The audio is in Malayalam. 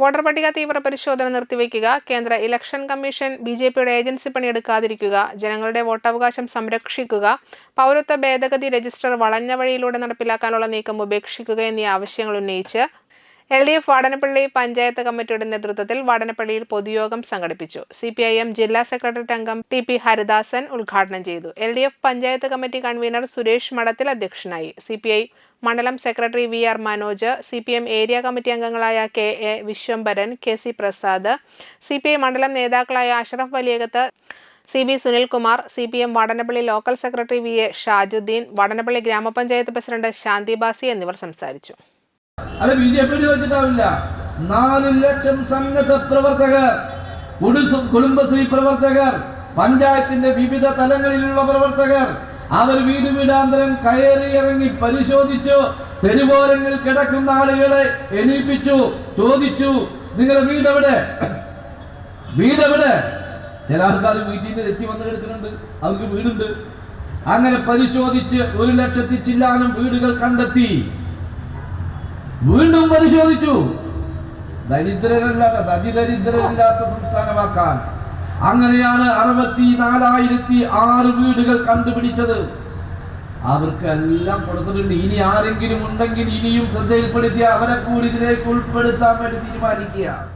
വോട്ടർ പട്ടിക തീവ്ര പരിശോധന നിർത്തിവെക്കുക കേന്ദ്ര ഇലക്ഷൻ കമ്മീഷൻ ബി ജെ പിയുടെ ഏജൻസി പണിയെടുക്കാതിരിക്കുക. ജനങ്ങളുടെ വോട്ടവകാശം സംരക്ഷിക്കുക. പൗരത്വ ഭേദഗതി രജിസ്റ്റർ വളഞ്ഞ വഴിയിലൂടെ നടപ്പിലാക്കാനുള്ള നീക്കം ഉപേക്ഷിക്കുക എന്നീ ആവശ്യങ്ങൾ ഉന്നയിച്ച് L D F Vadanappally panchayat കമ്മിറ്റിയുടെ നേതൃത്വത്തിൽ വാടനപ്പള്ളിയിൽ പൊതുയോഗം സംഘടിപ്പിച്ചു. സി പി ഐ എം ജില്ലാ സെക്രട്ടറി അംഗം ടി പി ഹരിദാസൻ ഉദ്ഘാടനം ചെയ്തു. L D F panchayat committee convener Suresh Madathil അധ്യക്ഷനായി. സി പി ഐ മണ്ഡലം secretary V R Manoj C P M area committee അംഗങ്ങളായ K A Viswambharan K C Prasad C P I മണ്ഡലം നേതാക്കളായ Ashraf Valiyakath C B Sunilkumar C P M Vadanappally local secretary V A Shajudheen Vadanappally ഗ്രാമപഞ്ചായത്ത് പ്രസിഡന്റ് ശാന്തി ബാസി എന്നിവർ സംസാരിച്ചു. അല്ല ബി ജെ പി ചോദിച്ചിട്ടാവില്ല നാല് ലക്ഷം സംഘട പ്രവർത്തകർ കുടുംബ- കുടുംബശ്രീ പ്രവർത്തകർ പഞ്ചായത്തിന്റെ വിവിധ തലങ്ങളിലുള്ള പ്രവർത്തകർ അവർ വീട് വീടാന്തരം കയറി ഇറങ്ങി പരിശോധിച്ചു തെരുവോരങ്ങളിൽ കിടക്കുന്ന ആളുകളെ എണീപ്പിച്ചു ചോദിച്ചു നിങ്ങളുടെ വീടെവിടെ വീടെവിടെ ചില ആൾക്കാർ വീട്ടിൽ നിന്ന് തെറ്റി വന്ന് കിടക്കുന്നുണ്ട് അവർക്ക് വീടുണ്ട്. അങ്ങനെ പരിശോധിച്ച് ഒരു ലക്ഷത്തി ചില്ലാനും വീടുകൾ കണ്ടെത്തി. വീണ്ടും പരിശോധിച്ചു. ദരിദ്രരല്ലാത്ത അതിദരിദ്രരില്ലാത്ത സംസ്ഥാനമാക്കാൻ. അങ്ങനെയാണ് അറുപത്തി നാലായിരത്തി ആറ് വീടുകൾ കണ്ടുപിടിച്ചത്. അവർക്കെല്ലാം കൊടുത്തിട്ടുണ്ട്. ഇനി ആരെങ്കിലും ഉണ്ടെങ്കിൽ ഇനിയും ശ്രദ്ധയിൽപ്പെടുത്തിയ അവരെ കൂടി ഇതിലേക്ക് ഉൾപ്പെടുത്താൻ വേണ്ടി തീരുമാനിക്കുക.